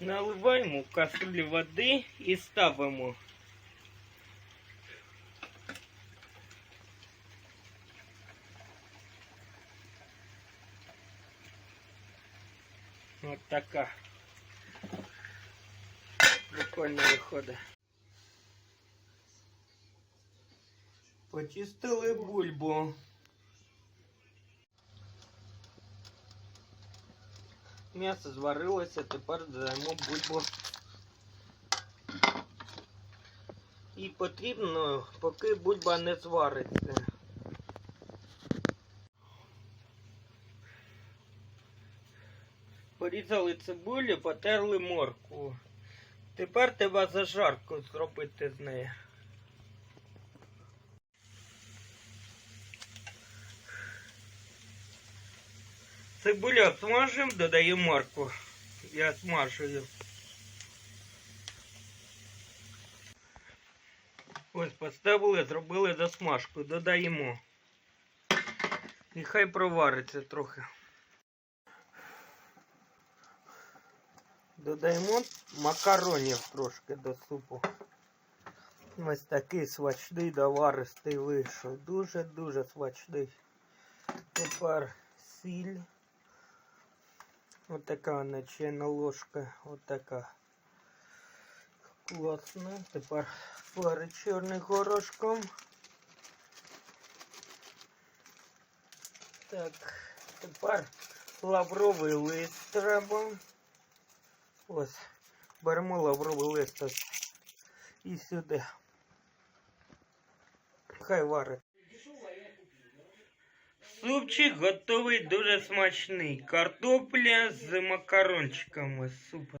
Наливаємо в каструлі води і ставимо. От така. Прикольно виходить. Почистили бульбу. М'ясо зварилося, тепер додаємо бульбу. І потрібно, поки бульба не звариться. Порізали цибулю, потерли моркву. Тепер треба зажарку зробити з неї. Цибулю смажимо, додаємо моркву. Я смажую. Ось поставили, зробили засмажку, додаємо. І хай провариться трохи. Додаємо макаронів трошки до супу. Ось такий смачний доваристий вийшов. Дуже-дуже смачний. Тепер сіль. Ось така начальна ложка. Ось така. Класно. Тепер пари чорним горошком. Так, тепер лавровий лист треба. Ось, беремо лавровий лист і сюди. Хай варить. Супчик готовий дуже смачний. Картопля з макарончиками. Супер.